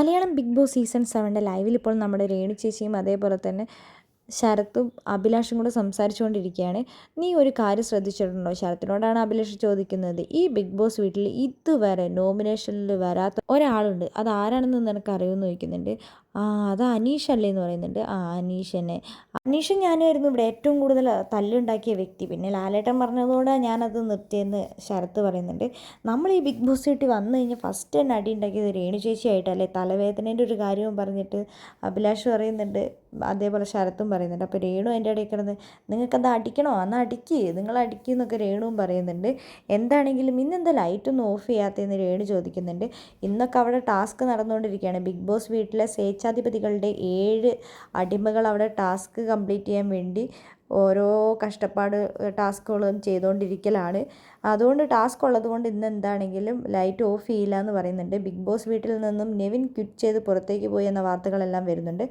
Malayalam big boss season സെവന്റെ ലൈവിൽ ഇപ്പോൾ നമ്മുടെ രേണു ചേച്ചിയും അതേപോലെ തന്നെ ശരത്തും അഭിലാഷും കൂടെ സംസാരിച്ചുകൊണ്ടിരിക്കുകയാണ്. നീ ഒരു കാര്യം ശ്രദ്ധിച്ചിട്ടുണ്ടോ ശരത്തിനോടാണ് അഭിലാഷ് ചോദിക്കുന്നത്? ഈ ബിഗ് ബോസ് വീട്ടിൽ ഇതുവരെ നോമിനേഷനിൽ വരാത്ത ഒരാളുണ്ട്. അത് ആരാണെന്ന് നിനക്ക് അറിയുമെന്ന് ചോദിക്കുന്നുണ്ട്. ആ അത് അനീഷ് അല്ലേ എന്ന് പറയുന്നുണ്ട്. ആ അനീഷ് തന്നെ അനീഷും ഞാനായിരുന്നു ഇവിടെ ഏറ്റവും കൂടുതൽ തല്ലുണ്ടാക്കിയ വ്യക്തി. പിന്നെ ലാലേട്ടൻ പറഞ്ഞതോടെ ഞാനത് നിർത്തിയെന്ന് ശരത്ത് പറയുന്നുണ്ട്. നമ്മൾ ഈ ബിഗ് ബോസ് വീട്ടിൽ വന്നു കഴിഞ്ഞാൽ ഫസ്റ്റ് തന്നെ അടി ഉണ്ടാക്കിയത് രേണു ചേച്ചിയായിട്ടല്ലേ? തലവേദനേന്റെ ഒരു കാര്യവും പറഞ്ഞിട്ട് അഭിലാഷ് പറയുന്നുണ്ട്. അതേപോലെ ശരത്തും പറയുന്നുണ്ട്. അപ്പോൾ രേണു എന്റെ ഇടയിൽ കിടന്ന് നിങ്ങൾക്കത് അടിക്കണോ? എന്നാൽ അടിക്ക്. നിങ്ങൾ അടിക്കുക എന്നൊക്കെ രേണുവും പറയുന്നുണ്ട്. എന്താണെങ്കിലും ഇന്നെന്താ ലൈറ്റൊന്നും ഓഫ് ചെയ്യാത്തതെന്ന് രേണു ചോദിക്കുന്നുണ്ട്. ഇന്നൊക്കെ അവിടെ ടാസ്ക് നടന്നുകൊണ്ടിരിക്കുകയാണ്. ബിഗ് ബോസ് വീട്ടിലെ സ്വേച്ഛാധിപതികളുടെ ഏഴ് അടിമകൾ അവിടെ ടാസ്ക് കംപ്ലീറ്റ് ചെയ്യാൻ വേണ്ടി ഓരോ കഷ്ടപ്പാട് ടാസ്കുകളും ചെയ്തുകൊണ്ടിരിക്കലാണ്. അതുകൊണ്ട് ടാസ്ക് ഉള്ളത് കൊണ്ട് ഇന്ന് എന്താണെങ്കിലും ലൈറ്റ് ഓഫ് ചെയ്യില്ല എന്ന് പറയുന്നുണ്ട്. ബിഗ് ബോസ് വീട്ടിൽ നിന്നും നെവിൻ ക്വിറ്റ് ചെയ്ത് പുറത്തേക്ക് പോയി എന്ന വാർത്തകളെല്ലാം വരുന്നുണ്ട്.